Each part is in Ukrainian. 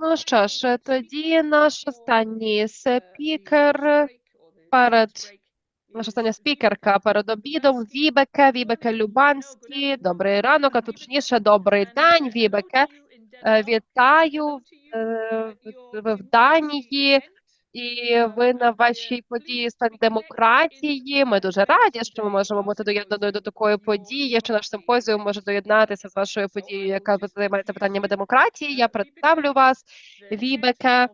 Ну що ж, тоді наш останній спікер перед наша остання спікерка перед обідом Вібеке, Вібеке Любанські. Добрий ранок, а точніше, добрий день, Вібеке. Е, Вітаю е, ви в Данії. І ви на вашій події стан демократії. Ми дуже раді, що ми можемо бути доєднаною до такої події. Що наш симпозіум може доєднатися з вашою подією, яка займається питаннями демократії. Я представлю вас. Вібеке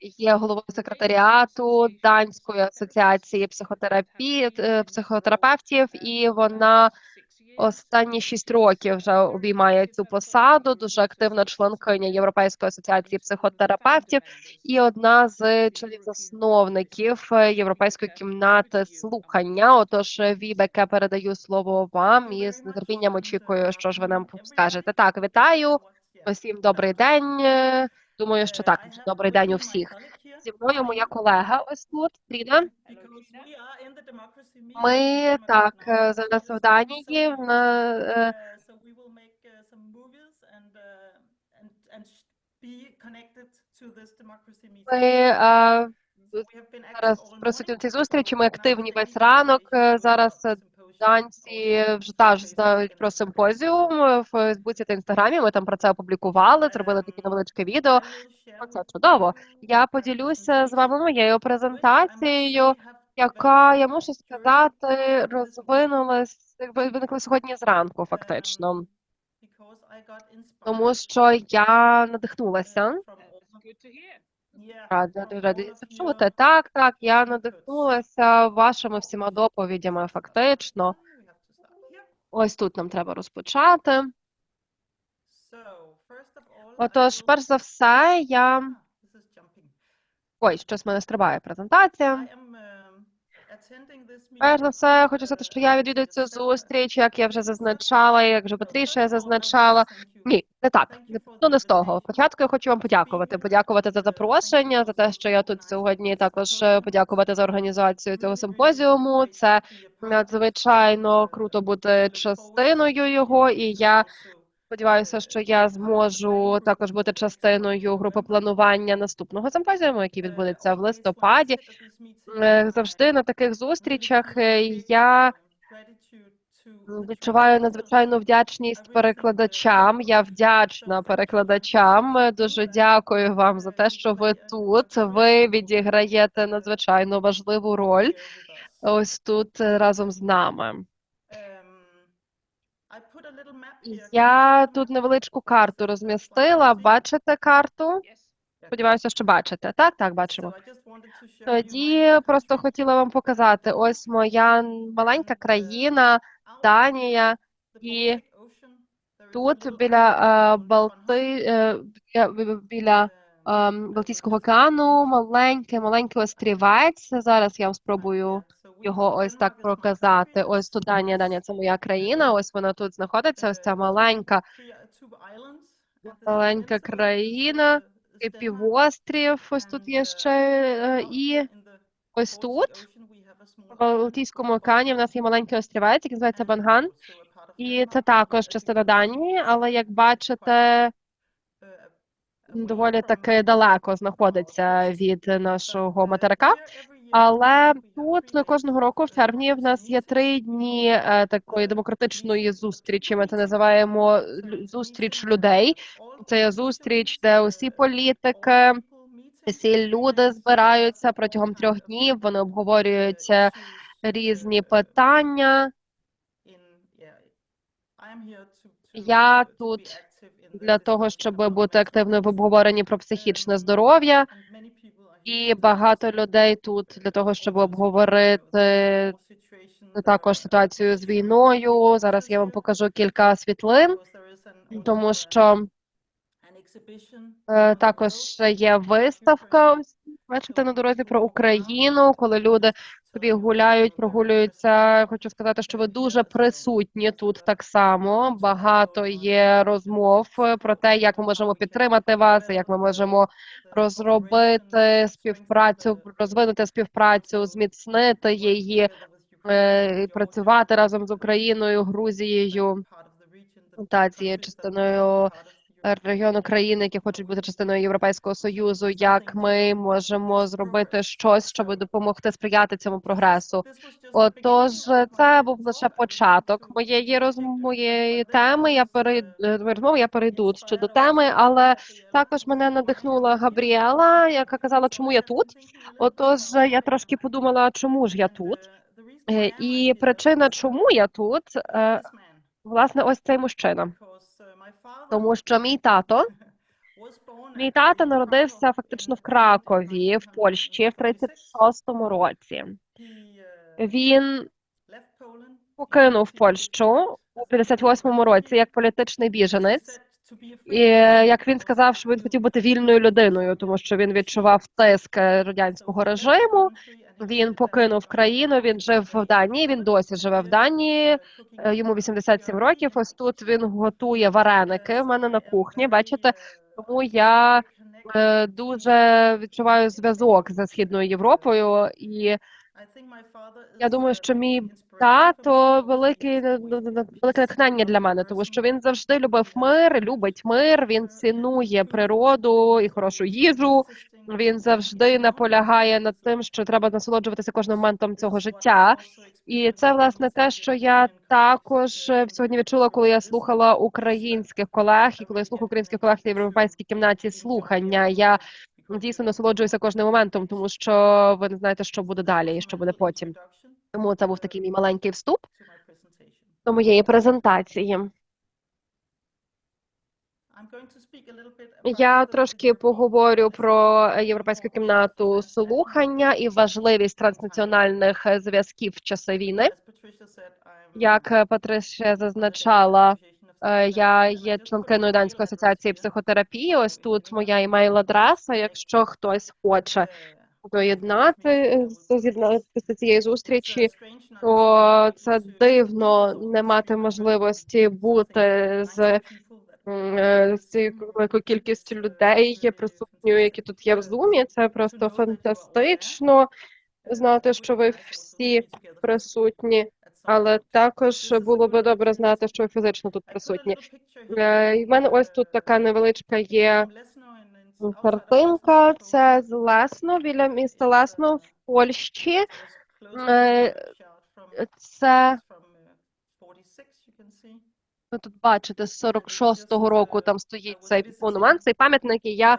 є головою секретаріату Данської асоціації психотерапії е, психотерапевтів, і вона останні шість років вже обіймає цю посаду. Дуже активна членкиня Європейської асоціації психотерапевтів і одна з членів засновників е, Європейської кімнати слухання. Отож, Вібеке, передаю слово вам і з нетерпінням очікую, що ж ви нам скажете. Так, вітаю усім добрий день. Е, Думаю, що так, добрий день у всіх. Зі мною моя колега ось тут, Тріна. Ми так е, зараз в Данії на е, ми е, зараз присутні цій зустрічі. Ми активні весь ранок. Е, Зараз данці вже теж знають про симпозіум в Фейсбуці та інстаграмі. Ми там про це опублікували, зробили таке невеличке відео. Оце чудово. Я поділюся з вами моєю презентацією, яка я мушу сказати, розвинулась виникла сьогодні зранку, фактично, тому що я надихнулася. Ради. це чути. Так, так, я надихнулася вашими всіма доповідями, фактично. Ось тут нам треба розпочати. Отож, перш за все, я. Ой, щось в мене стрибає презентація. Перш за все, хочу сказати, що я відвідую цю зустріч, як я вже зазначала, як вже Патріша зазначала. Ні, не так. Ну, не з того. Спочатку я хочу вам подякувати. Подякувати за запрошення, за те, що я тут сьогодні. Також е, подякувати за організацію цього симпозіуму. Це надзвичайно круто бути частиною його, і я сподіваюся, що я зможу також бути частиною групи планування наступного симпозіуму, який відбудеться в листопаді. Е, Завжди на таких зустрічах е, я відчуваю надзвичайну вдячність перекладачам. Я вдячна перекладачам. Дуже дякую вам за те, що ви тут. Ви відіграєте надзвичайно важливу роль ось тут е, разом з нами. Я тут невеличку карту розмістила. Бачите карту? Сподіваюся, що бачите. Так, так, бачимо. Тоді просто хотіла вам показати. Ось моя маленька країна, Данія, і тут біля е, Балти, е, біля, е, Балтійського океану маленький, маленький острівець. Зараз я вам спробую його ось так показати. Ось тут Данія, Данія, це моя країна. Ось вона тут знаходиться. Ось ця маленька, маленька країна. І півострів. Ось тут є ще е, і ось тут в Балтійському океані в нас є маленький острівець, який називається Банган. І це також частина Данії, але як бачите, доволі таки далеко знаходиться від нашого материка. Але тут кожного року в червні в нас є три дні е, такої демократичної зустрічі. Ми це називаємо зустріч людей. Це є зустріч, де усі політики, всі люди збираються протягом трьох днів. Вони обговорюють е, різні питання. Я тут для того, щоб бути активною в обговоренні про психічне здоров'я. І багато людей тут для того, щоб обговорити також ситуацію з війною. Зараз я вам покажу кілька світлин, тому що е, також є виставка. Бачите на дорозі про Україну, коли люди собі гуляють, прогулюються. Хочу сказати, що ви дуже присутні тут так само. Багато є розмов е, про те, як ми можемо підтримати вас, як ми можемо розробити співпрацю, розвинути співпрацю, зміцнити її, е, працювати разом з Україною, Грузією та цією частиною регіону країни, які хочуть бути частиною Європейського Союзу, як ми можемо зробити щось, щоб допомогти сприяти цьому прогресу. Отож, це був лише початок моєї моєї теми. Я перейду розмови, я перейду ще до теми, але також мене надихнула Габріела, яка казала, чому я тут. Отож, я трошки подумала, чому ж я тут. Е, І причина, чому я тут, е, власне, ось цей мужчина. Тому що мій тато, мій тато народився фактично в Кракові, в Польщі, в 36-му році. Він покинув Польщу у 58-му році як політичний біженець. І е, як він сказав, що він хотів бути вільною людиною, тому що він відчував тиск е, радянського режиму. Він покинув країну. Він жив в Данії. Він досі живе в Данії. Е, Йому 87 років. Ось тут він готує вареники. в мене на кухні. Бачите, тому я е, дуже відчуваю зв'язок зі східною Європою, і я думаю, що мій тато великий велике натхнення для мене, тому що він завжди любив мир, любить мир. Він цінує природу і хорошу їжу. Він завжди наполягає над тим, що треба насолоджуватися кожним моментом цього життя. І це власне те, що я також е, сьогодні відчула, коли я слухала українських колег, і коли я слухаю українських колег в європейській кімнаті слухання. Я дійсно насолоджуюся кожним моментом, тому що ви не знаєте, що буде далі і що буде потім. Тому це був такий мій маленький вступ до моєї презентації. Я трошки поговорю про європейську кімнату слухання і важливість транснаціональних е, зв'язків в часи війни. Як е, зазначала, е, я є членкиною Данської асоціації психотерапії. Ось тут моя імейл-адреса. Якщо хтось хоче доєднати з'єднатися цієї зустрічі, то це дивно не мати можливості бути з цією великою кількістю людей є присутньою, які тут є в зумі. Це просто фантастично знати, що ви всі присутні, але також було би добре знати, що ви фізично тут присутні. Е, І в мене ось тут така невеличка є картинка. Це з Лесно, біля міста Лесно в Польщі. Е, Це ви тут бачите, з 46-го року там стоїть цей монумент, цей пам'ятник. І я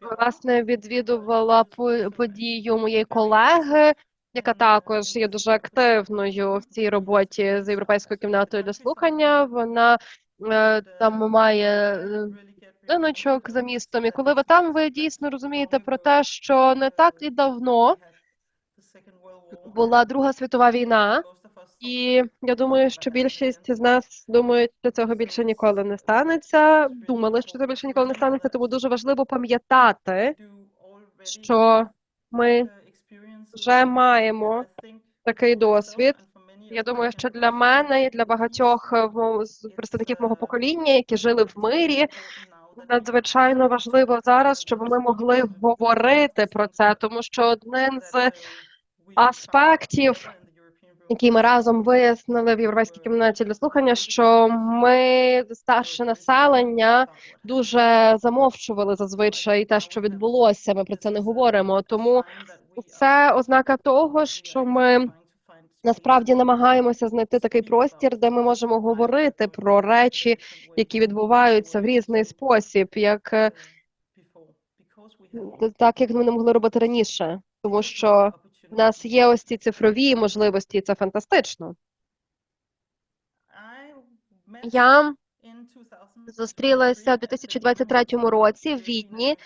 власне відвідувала по- подію моєї колеги, яка також є дуже активною в цій роботі з європейською кімнатою для слухання. Вона е, там має е, будиночок за містом. І коли ви там, ви дійсно розумієте про те, що не так і давно була Друга світова війна. І я думаю, що більшість з нас думають, що цього більше ніколи не станеться. Думали, що це більше ніколи не станеться, тому дуже важливо пам'ятати, що ми вже маємо такий досвід. Я думаю, що для мене і для багатьох е, представників мого покоління, які жили в мирі, надзвичайно важливо зараз, щоб ми могли говорити про це, тому що один з аспектів, який ми разом вияснили в європейській кімнаті для слухання, що ми старше населення дуже замовчували зазвичай те, що відбулося. Ми про це не говоримо. Тому це ознака того, що ми насправді намагаємося знайти такий простір, де ми можемо говорити про речі, які відбуваються в різний спосіб, як е, так як ми не могли робити раніше, тому що в нас є ось ці цифрові можливості, і це фантастично. Я зустрілася у 2023 році в Відні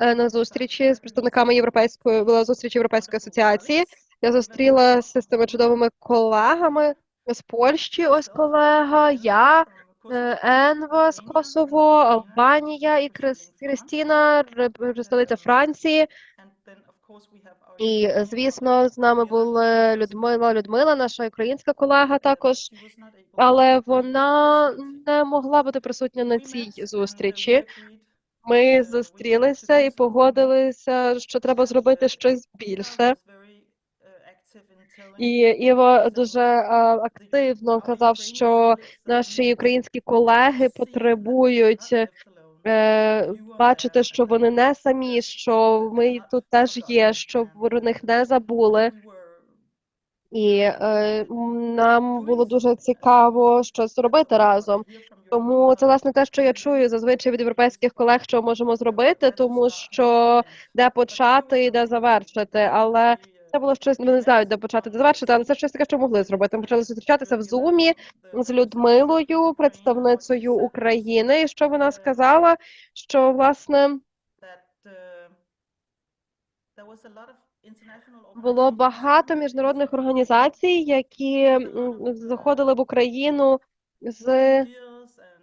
е, на зустрічі з представниками Європейської була зустріч Європейської асоціації. Я зустрілася з цими чудовими колегами з Польщі. Ось колега, я, е, Енва з Косово, Албанія і Крис- Кристіна, представниця Франції. І, е, звісно, з нами була Людмила, Людмила, наша українська колега також, але вона не могла бути присутня на цій зустрічі. Ми зустрілися і погодилися, що треба зробити щось більше. І Іво дуже а, активно казав, що наші українські колеги потребують бачити, що вони не самі, що ми тут теж є, що про них не забули. І е, нам було дуже цікаво щось зробити разом. Тому це власне те, що я чую зазвичай від європейських колег, що можемо зробити, тому що де почати і де завершити. Але це було щось, ну, не знаю, де почати, де завершити, але це щось таке, що могли зробити. Ми почали зустрічатися в Зумі з Людмилою, представницею України. І що вона сказала? Що власне було багато міжнародних організацій, які заходили в Україну з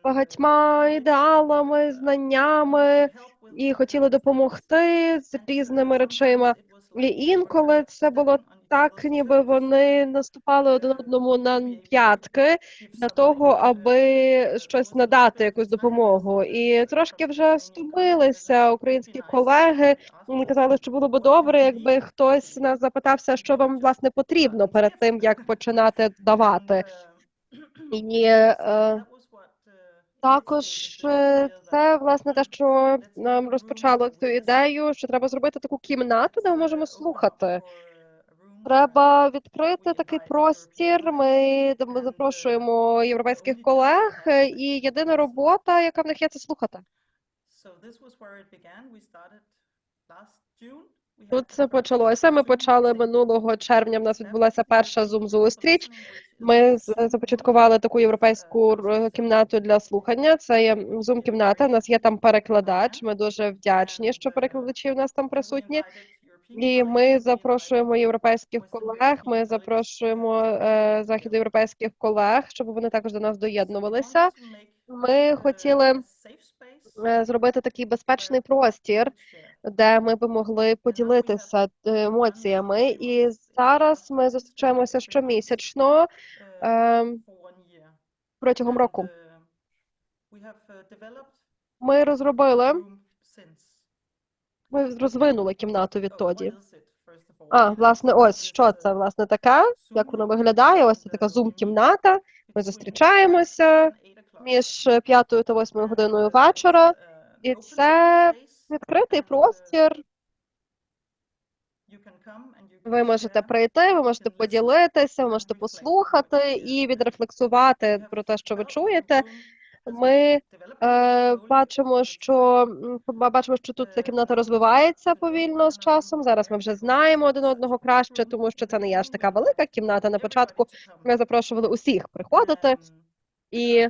багатьма ідеалами, знаннями і хотіли допомогти з різними речима. І інколи це було так, ніби вони наступали один одному на п'ятки для того, аби щось надати, якусь допомогу. І трошки вже стомилися українські колеги. Казали, що було б добре, якби хтось нас запитався, що вам власне потрібно перед тим, як починати давати. І е, також е, це власне те, що нам розпочало цю ідею, що треба зробити таку кімнату, де ми можемо слухати. Треба відкрити такий простір. Ми, ми запрошуємо європейських колег, е, і єдина робота, яка в них є, це слухати. Тут це почалося. Ми почали минулого червня. В нас відбулася перша Zoom зустріч. Ми започаткували таку європейську кімнату для слухання. Це є Zoom кімната. У нас є там перекладач. Ми дуже вдячні, що перекладачі у нас там присутні. І ми запрошуємо європейських колег. Ми запрошуємо е, західноєвропейських колег, щоб вони також до нас доєднувалися. Ми хотіли зробити такий безпечний простір, де ми би могли поділитися е, емоціями. І зараз ми зустрічаємося щомісячно е, протягом року. Ми розробили, ми розвинули кімнату відтоді. А, власне, ось що це власне таке, як воно виглядає. Ось це така зум-кімната. Ми зустрічаємося між п'ятою та восьмою годиною вечора. І це відкритий простір. Ви можете прийти, ви можете поділитися, ви можете послухати і відрефлексувати про те, що ви чуєте. Ми е, бачимо, що бачимо, що тут ця кімната розвивається повільно з часом. Зараз ми вже знаємо один одного краще, тому що це не є аж така велика кімната. На початку ми запрошували усіх приходити, і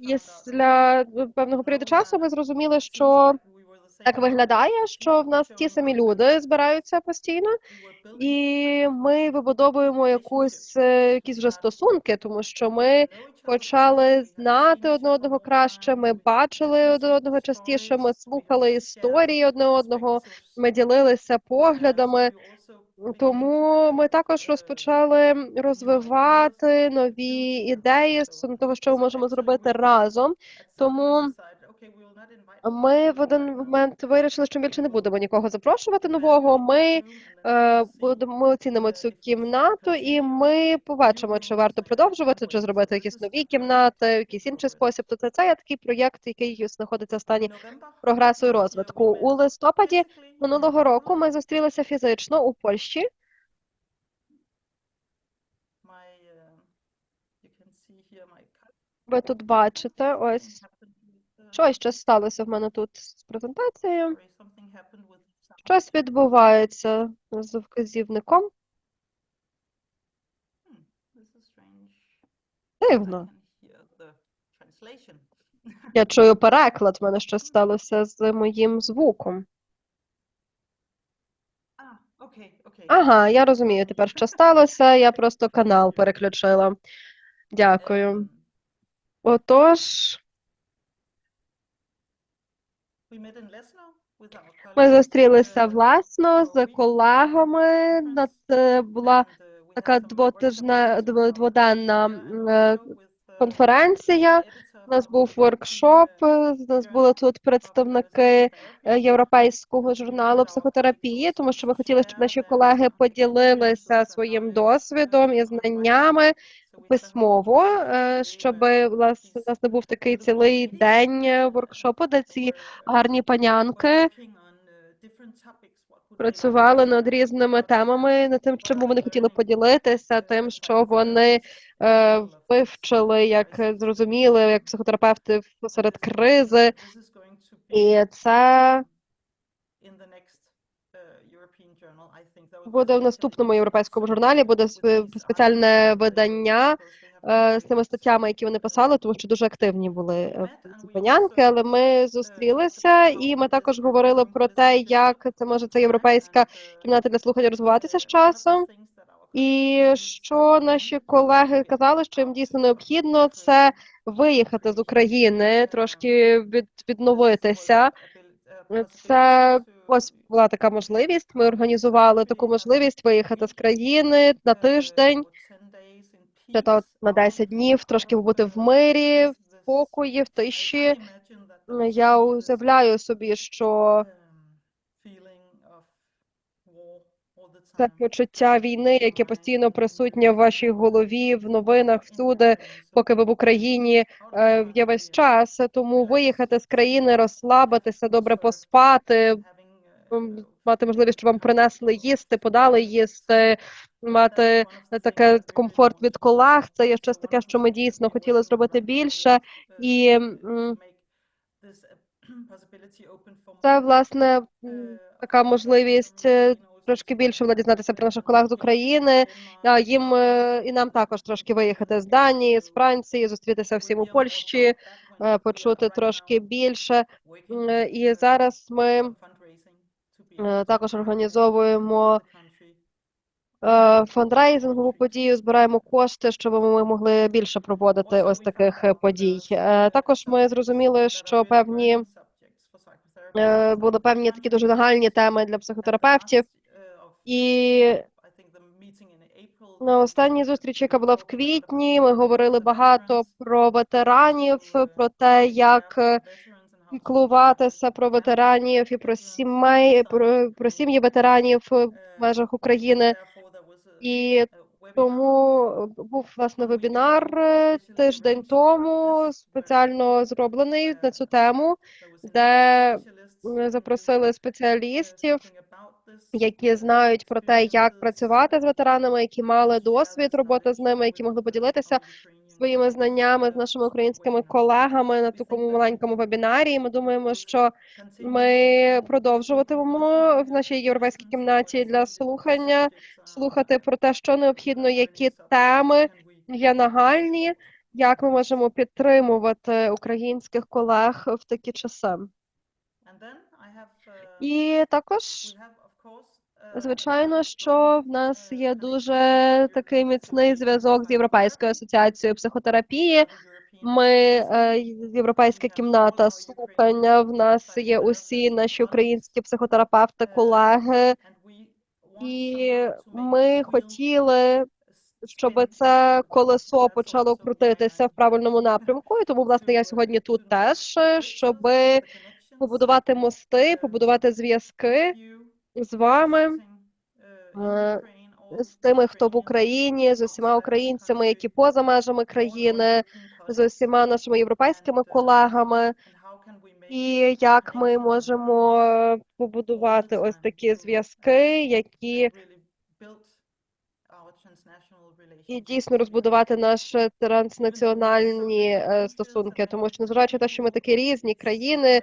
після певного періоду часу ми зрозуміли, що так виглядає, що в нас ті самі люди збираються постійно, і ми вибудовуємо якусь е, якісь вже стосунки, тому що ми почали знати одне одного краще. Ми бачили одне одного частіше. Ми слухали історії одне одного. Ми ділилися поглядами. Тому ми також розпочали розвивати нові ідеї стосовно того, що ми можемо зробити разом. Тому ми в один момент вирішили, що більше не будемо нікого запрошувати нового. Ми е, будемо ми оцінимо цю кімнату, і ми побачимо, чи варто продовжувати, чи зробити якісь нові кімнати, якийсь інший спосіб. Тобто це є такий проєкт, який знаходиться в стані прогресу і розвитку. У листопаді минулого року ми зустрілися фізично у Польщі. Ви тут бачите, ось щось ще сталося в мене тут з презентацією. Щось відбувається з вказівником. Дивно. Я чую переклад, в мене щось сталося з моїм звуком. Ага, я розумію тепер, що сталося. Я просто канал переключила. Дякую. Отож, ми зустрілися власно з колегами. Це була така двотижна дводенна е, конференція. У нас був воркшоп. е, У нас були тут представники е, європейського журналу психотерапії, тому що ми хотіли, щоб наші колеги поділилися своїм досвідом і знаннями письмово, е, щоб власне, у нас не був такий цілий день е, воркшопу, де ці гарні панянки працювали над різними темами, над тим, чим вони хотіли поділитися, тим, що вони е, вивчили, як зрозуміли, як психотерапевти серед кризи. І це буде в наступному європейському журналі, буде спеціальне видання е, з тими статтями, які вони писали, тому що дуже активні були е, ці панянки. Але ми зустрілися, і ми також говорили про те, як це може ця європейська кімната для слухання розвиватися з часом. І що наші колеги казали, що їм дійсно необхідно, це виїхати з України, трошки від, відновитися. Це ось була така можливість. Ми організували таку можливість виїхати з країни на тиждень, для того на 10 днів, трошки побути в мирі, в спокої, в тиші. Я уявляю собі, що це почуття війни, яке постійно присутнє в вашій голові, в новинах, всюди, поки ви в Україні е, є весь час. Тому виїхати з країни, розслабитися, добре поспати, мати можливість, щоб вам принесли їсти, подали їсти, мати таке комфорт від колег. Це є щось таке, що ми дійсно хотіли зробити більше. І це власне така можливість е, трошки більше було дізнатися про наших колег з України. Їм е, і нам також трошки виїхати з Данії, з Франції, зустрітися всім у Польщі, е, почути трошки більше. І зараз ми також організовуємо е, фандрейзингову подію, збираємо кошти, щоб ми могли більше проводити ось таких е, подій. Е, Також ми зрозуміли, що певні е, були певні такі дуже нагальні теми для психотерапевтів. І на останній зустрічі, яка була в квітні, ми говорили багато про ветеранів, про те, як е, піклуватися про ветеранів і про сімей, про, про сім'ї ветеранів в межах України. І тому був власне вебінар е, тиждень тому, спеціально зроблений на цю тему, де запросили спеціалістів, які знають про те, як працювати з ветеранами, які мали досвід роботи з ними, які могли поділитися своїми знаннями з нашими українськими колегами на такому маленькому вебінарі. І Ми думаємо, що ми продовжуватимемо в нашій європейській кімнаті для слухання, слухати про те, що необхідно, які теми є нагальні, як ми можемо підтримувати українських колег в такі часи. І також Звичайно, що в нас є дуже такий міцний зв'язок з Європейською асоціацією психотерапії. Ми е, європейська кімната слухання. В нас є усі наші українські психотерапевти, колеги, і ми хотіли, щоб це колесо почало крутитися в правильному напрямку. І тому, власне, я сьогодні тут теж, щоб побудувати мости, побудувати зв'язки з вами, е, з тими, хто в Україні, з усіма українцями, які поза межами країни, з усіма нашими європейськими колегами, і як ми можемо е, побудувати ось такі зв'язки, які і дійсно розбудувати наші транснаціональні е, стосунки, тому що незважаючи на те, що ми такі різні країни,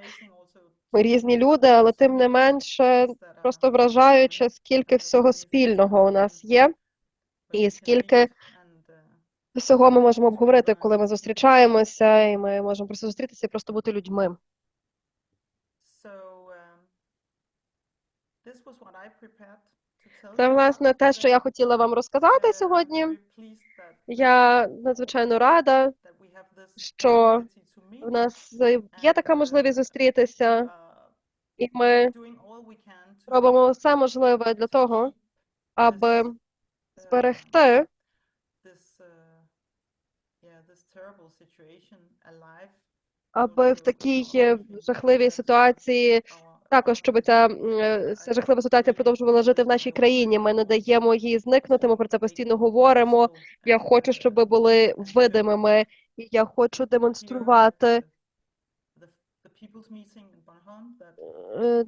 різні люди, але тим не менше просто вражаюче, скільки всього спільного у нас є, і скільки всього ми можемо обговорити, коли ми зустрічаємося, і ми можемо просто зустрітися і просто бути людьми. Це власне те, що я хотіла вам розказати сьогодні. Я надзвичайно рада, що в нас є така можливість зустрітися, і ми робимо все можливе для того, аби зберегти аби в такій жахливій ситуації також, щоб ця е, ця жахлива ситуація продовжувала жити в нашій країні. Ми не даємо їй зникнути. Ми про це постійно говоримо. Я хочу, щоб ви були видимими, і я хочу демонструвати е,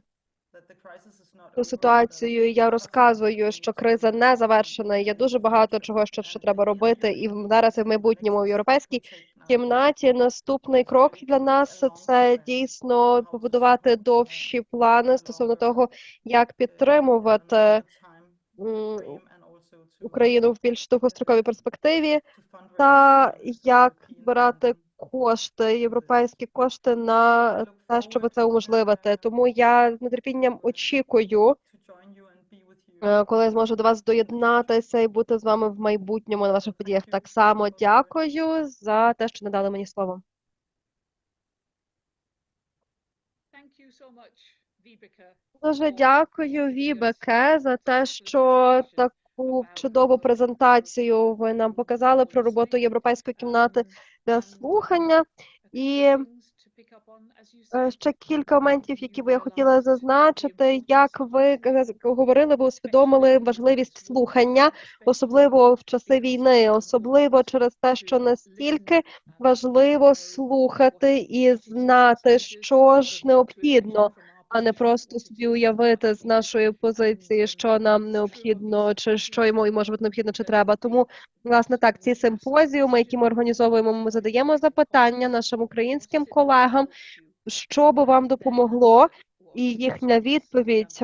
цю ситуацію. Я розказую, що криза не завершена. Є дуже багато чого, що ще треба робити, і в- зараз і в майбутньому в європейській кімнаті. Наступний крок для нас це дійсно побудувати довші плани стосовно того, як підтримувати Україну в більш довгостроковій перспективі, та як збирати кошти, європейські кошти на те, щоб це уможливити. Тому я з нетерпінням очікую, е, коли я зможу до вас доєднатися і бути з вами в майбутньому на ваших подіях. Так само дякую за те, що надали мені слово. Дуже дякую, Вібеке, за те, що таку чудову презентацію ви нам показали про роботу Європейської кімнати для слухання. І е, ще кілька моментів, які би я хотіла зазначити. Як ви говорили, ви усвідомили важливість слухання, особливо в часи війни, особливо через те, що настільки важливо слухати і знати, що ж необхідно а не просто собі уявити з нашої позиції, що нам необхідно, чи що йому і може бути необхідно, чи треба. Тому, власне, так, ці симпозіуми, які ми організовуємо, ми задаємо запитання нашим українським колегам, що би вам допомогло, і їхня відповідь.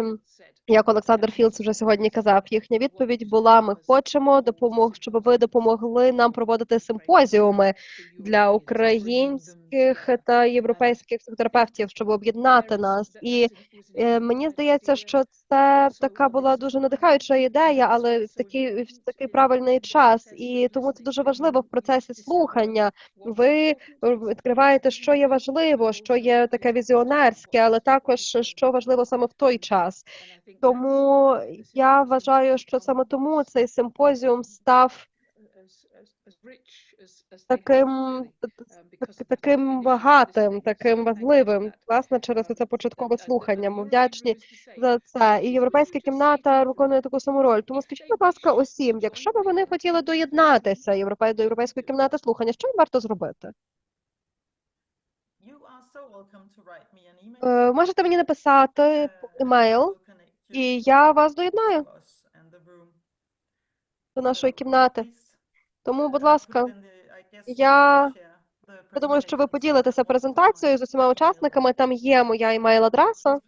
Як Олександр Філдс вже сьогодні казав, їхня відповідь була: ми хочемо допомог, щоб ви допомогли нам проводити симпозіуми для українських та європейських психотерапевтів, щоб об'єднати нас. І е, мені здається, що це така була дуже надихаюча ідея, але в такий в такий правильний час. І тому це дуже важливо в процесі слухання. Ви відкриваєте, що є важливо, що є таке візіонерське, але також що важливо саме в той час. Тому я вважаю, що саме тому цей симпозіум став таким таким багатим, таким важливим, власне, через це початкове слухання. Ми вдячні за це. І європейська кімната виконує таку саму роль. Тому скажіть, будь ласка, усім, якщо б вони хотіли доєднатися європей до європейської кімнати слухання, що їм варто зробити? Е, можете мені написати емейл, і я вас доєднаю до нашої кімнати. Тому, будь ласка, я Я думаю, що ви поділитеся презентацією з усіма учасниками. Там є моя імейл-адреса.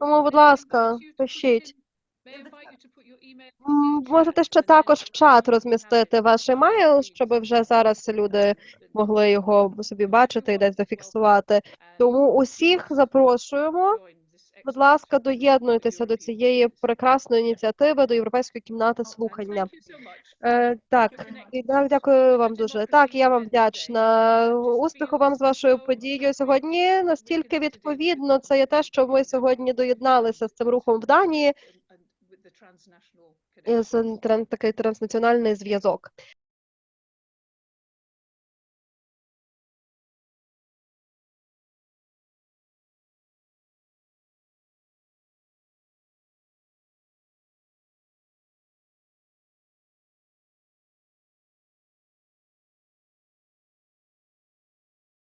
Тому, будь ласка, пишіть. Можете ще також в чат розмістити ваш емейл, щоб вже зараз люди могли його собі бачити і десь зафіксувати. Тому усіх запрошуємо. Будь ласка, доєднуйтеся до цієї прекрасної ініціативи до Європейської кімнати слухання. Е, так, і так, дякую вам дуже. Так, я вам вдячна. Успіху вам з вашою подією сьогодні. Настільки відповідно це є те, що ми сьогодні доєдналися з цим рухом в Данії. З такий транснаціональний зв'язок.